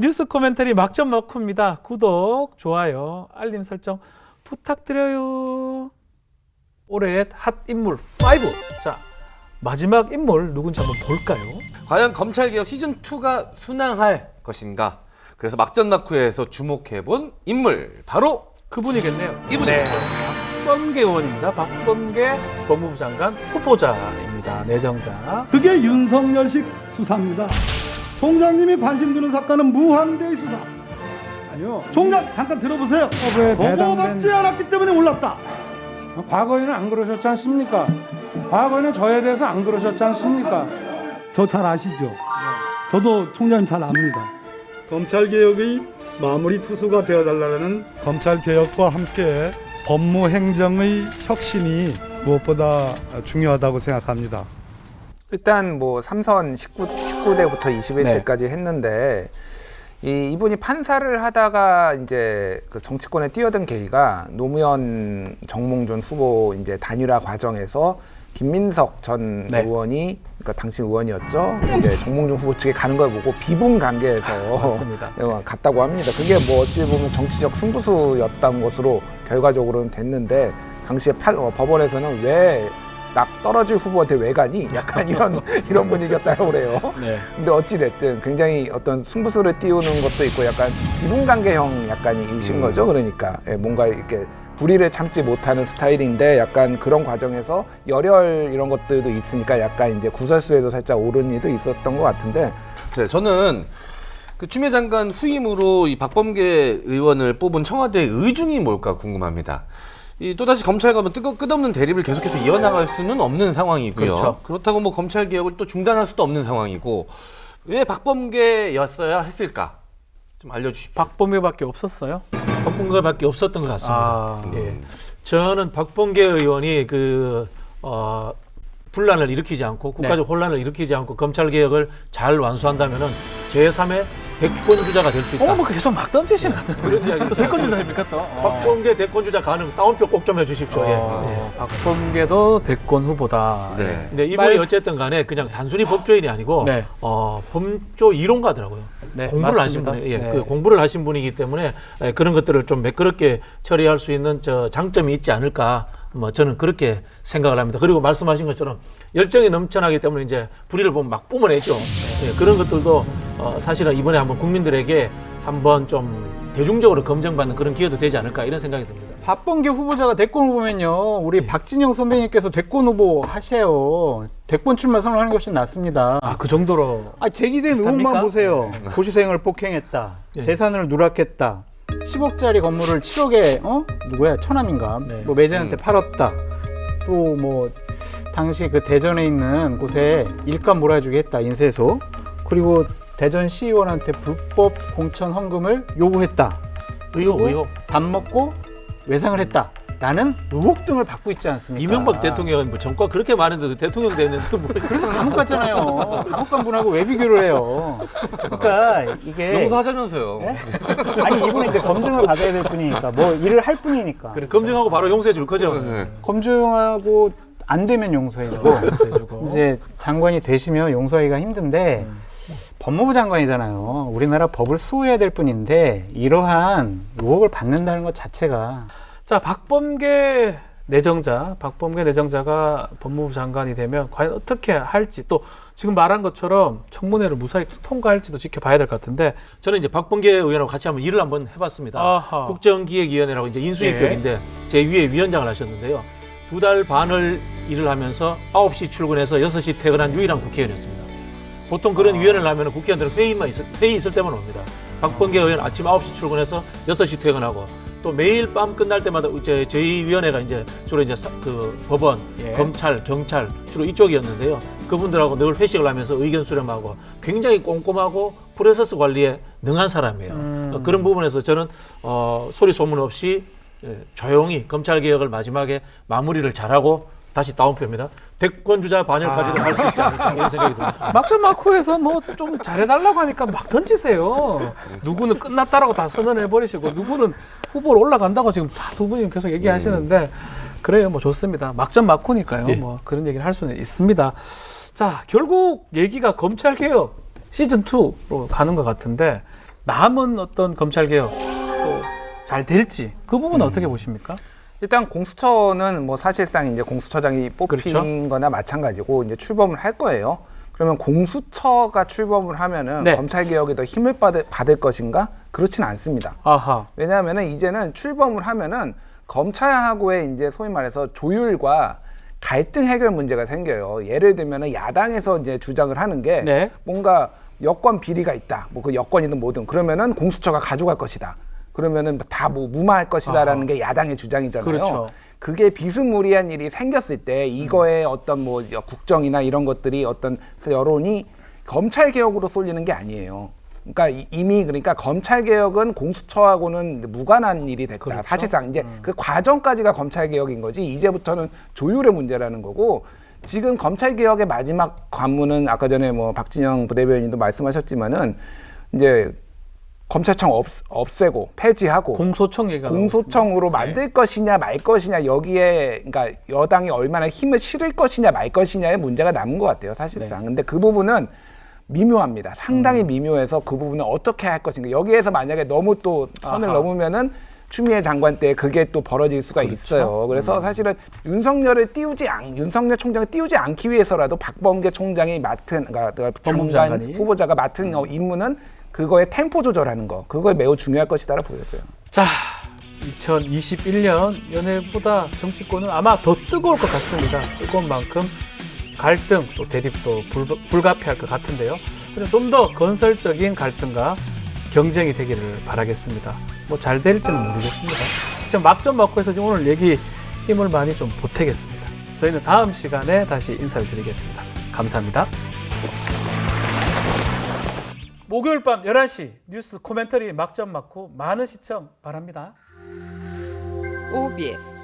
뉴스 코멘터리 막점 마쿠입니다. 구독, 좋아요, 알림 설정 부탁드려요. 올해의 핫 인물 5. 자, 마지막 인물 누군지 한번 볼까요? 과연 검찰개혁 시즌2가 순항할 것인가? 그래서 막전막후에서 주목해본 인물 바로 그분이겠네요. 이분입니다. 박범계 의원입니다. 박범계 법무부 장관 후보자입니다. 내정자. 그게 윤석열식 수사입니다. 총장님이 관심 두는 사건은 무한대의 수사. 아니요. 총장 잠깐 들어보세요. 법에 보고받지 배당된 않았기 때문에 올랐다. 과거에는 안 그러셨지 않습니까? 과거에는 저에 대해서 안 그러셨지 않습니까? 저 잘 아시죠? 저도 총장님 잘 압니다. 검찰 개혁의 마무리 투수가 되어달라는 검찰 개혁과 함께 법무 행정의 혁신이 무엇보다 중요하다고 생각합니다. 일단 뭐 삼선 19, 19대부터 21대까지 했는데 이 이분이 판사를 하다가 이제 그 정치권에 뛰어든 계기가 노무현 정몽준 후보 이제 단일화 과정에서 김민석 전 네. 의원이 그러니까 당시 의원이었죠. 이제 정몽준 후보 측에 가는 걸 보고 비분 관계에서 맞습니다. 어, 갔다고 합니다. 그게 뭐 어찌 보면 정치적 승부수였던 것으로 결과적으로는 됐는데 당시에 팔, 어, 법원에서는 왜 낙 떨어질 후보한테 왜 가니? 약간 이런 이런 분위기였다고 그래요. 네. 근데 어찌 됐든 굉장히 어떤 승부수를 띄우는 것도 있고 약간 비분관계형 약간이신 음. 거죠. 그러니까 예, 뭔가 이렇게 불의를 참지 못하는 스타일인데 약간 그런 과정에서 열혈 이런 것들도 있으니까 약간 이제 구설수에도 살짝 오른 일도 있었던 것 같은데 네, 저는 그 추미애 장관 후임으로 이 박범계 의원을 뽑은 청와대의 의중이 뭘까 궁금합니다. 이 또다시 검찰 가면 뜨거 끝없는 대립을 계속해서 이어나갈 수는 없는 상황이고요. 그렇죠. 그렇다고 뭐 검찰 개혁을 또 중단할 수도 없는 상황이고 왜 박범계였어야 했을까? 좀 알려주십시오. 박범계밖에 없었어요. 박범계밖에 없었던 것 같습니다. 아, 예. 저는 박범계 의원이 그 어, 분란을 일으키지 않고 국가적 네. 혼란을 일으키지 않고 검찰 개혁을 잘 완수한다면은 제3의 대권 주자가 될 수 있다. 어, 뭐 계속 막 던지시는 것 같은데. 그런 이야기 대권 주자입니까 또? 박범계 대권 주자 가능 따옴표 꼭 좀 해주십시오. 예. 예. 어, 박범계도 대권 후보다. 네. 근데 이분이 어쨌든 간에 그냥 단순히 법조인이 아니고 네. 어, 법조 이론가더라고요. 네, 공부를 하신 맞습니다. 분이 예, 네. 그 공부를 하신 분이기 때문에 예, 그런 것들을 좀 매끄럽게 처리할 수 있는 저 장점이 있지 않을까. 뭐 저는 그렇게 생각을 합니다. 그리고 말씀하신 것처럼 열정이 넘쳐나기 때문에 이제 불의를 보면 막 뿜어내죠. 예, 그런 것들도 어, 사실은 이번에 한번 국민들에게 한번 좀 대중적으로 검증받는 그런 기회도 되지 않을까 이런 생각이 듭니다. 박범계 후보자가 대권 후보면요. 우리 박진영 선배님께서 대권 후보 하세요. 대권 출마 선언하는 것이 낫습니다. 아, 그 정도로. 아, 제기된 비쌉니까? 의혹만 보세요. 고시생을 폭행했다. 예. 재산을 누락했다. 10억짜리 건물을 7억에 어? 누구야? 처남인가? 네. 뭐 매제한테 음. 팔았다. 또 뭐 당시 그 대전에 있는 곳에 일감 몰아주게 했다. 인쇄소. 그리고 대전 시의원한테 불법 공천 헌금을 요구했다. 의혹, 의혹. 밥 먹고 외상을 했다. 라는 의혹 등을 받고 있지 않습니까? 이명박 대통령은 뭐 정권 그렇게 많은데도 대통령 됐는데 뭐 그래서 감옥 갔잖아요. 감옥 간 분하고 왜 비교를 해요? 그러니까 이게 용서하자면서요. 네? 아니 이분은 이제 검증을 받아야 될 분이니까 뭐 일을 할 분이니까 검증하고 바로 용서해 줄 거죠. 네. 검증하고 안 되면 용서해주고 해주고. 이제 장관이 되시면 용서하기가 힘든데 법무부 장관이잖아요. 우리나라 법을 수호해야 될 분인데 이러한 의혹을 받는다는 것 자체가 자, 박범계 내정자, 박범계 내정자가 법무부 장관이 되면 과연 어떻게 할지 또 지금 말한 것처럼 청문회를 무사히 통과할지도 지켜봐야 될 것 같은데 저는 이제 박범계 의원하고 같이 한번 일을 한번 해봤습니다. 아하. 국정기획위원회라고 이제 인수위격인데 제 위에 위원장을 하셨는데요. 두 달 반을 일을 하면서 9시 출근해서 6시 퇴근한 유일한 국회의원이었습니다. 보통 그런 위원회를 하면 국회의원들은 회의만 있을, 회의 있을 때만 옵니다. 박범계 의원 아침 9시 출근해서 6시 퇴근하고 또 매일 밤 끝날 때마다 이제 저희 위원회가 이제 주로 이제 사- 그 법원, 예. 검찰, 경찰 주로 이쪽이었는데요. 그분들하고 늘 회식을 하면서 의견 수렴하고 굉장히 꼼꼼하고 프로세스 관리에 능한 사람이에요. 어, 그런 부분에서 저는 어, 소리 소문 없이 예, 조용히 검찰 개혁을 마지막에 마무리를 잘하고 다시 다운표입니다. 대권 주자 반열까지도 갈 수 있지 않을까 이런 생각이 듭니다. 막전 마코에서 뭐 좀 잘해달라고 하니까 막 던지세요. 누구는 끝났다라고 다 선언해 버리시고 누구는 후보로 올라간다고 지금 다 두 분이 계속 얘기하시는데 그래요, 뭐 좋습니다. 막전 마코니까요. 뭐 그런 얘기를 할 수는 있습니다. 자, 결국 얘기가 검찰 개혁 시즌 2로 가는 것 같은데 남은 어떤 검찰 개혁 또 잘 될지 그 음. 부분은 어떻게 보십니까? 일단 공수처는 뭐 사실상 이제 공수처장이 뽑힌 그렇죠. 거나 마찬가지고 이제 출범을 할 거예요. 그러면 공수처가 출범을 하면은 네. 검찰 개혁에 더 힘을 받을, 받을 것인가? 그렇지는 않습니다. 아하. 왜냐하면은 이제는 출범을 하면은 검찰하고의 이제 소위 말해서 조율과 갈등 해결 문제가 생겨요. 예를 들면은 야당에서 이제 주장을 하는 게 네. 뭔가 여권 비리가 있다. 뭐 그 여권이든 뭐든 그러면은 공수처가 가져갈 것이다. 그러면은 다 뭐 무마할 것이다라는 게 야당의 주장이잖아요. 그렇죠. 그게 비스무리한 일이 생겼을 때 이거의 어떤 뭐 국정이나 이런 것들이 어떤 여론이 검찰 개혁으로 쏠리는 게 아니에요. 그러니까 이- 이미 그러니까 검찰 개혁은 공수처하고는 무관한 일이 됐다. 그렇죠. 사실상 이제 그 과정까지가 검찰 개혁인 거지 이제부터는 조율의 문제라는 거고 지금 검찰 개혁의 마지막 관문은 아까 전에 뭐 박진영 부대변인도 말씀하셨지만은 이제 검찰청 없, 없애고 폐지하고 공소청 얘기가 공소청으로. 만들 것이냐 말 것이냐 여기에 그러니까 여당이 얼마나 힘을 실을 것이냐 말 것이냐의 문제가 남은 것 같아요 사실상 근데 그 부분은 미묘합니다 상당히 미묘해서 그 부분은 어떻게 할 것인가 여기에서 만약에 너무 또 선을 아하. 넘으면은 추미애 장관 때 그게 또 벌어질 수가 있어요. 그래서 사실은 윤석열을 띄우지 않, 윤석열 총장을 띄우지 않기 위해서라도 박범계 총장이 맡은 그러니까 장관 장관이. 후보자가 맡은 어, 임무는 그거의 템포 조절하는 거, 그거에 매우 중요할 것이다라 보여져요. 자, 2021년 연애보다 정치권은 아마 더 뜨거울 것 같습니다. 뜨거운 만큼 갈등 또 대립도 불, 불가피할 것 같은데요. 좀더 건설적인 갈등과 경쟁이 되기를 바라겠습니다. 뭐 잘 될지는 모르겠습니다. 지금 막점 맞고 해서 오늘 얘기 힘을 많이 좀 보태겠습니다. 저희는 다음 시간에 다시 인사를 드리겠습니다. 감사합니다. 목요일 밤 11시 뉴스 코멘터리 막점 맞고 많은 시청 바랍니다. OBS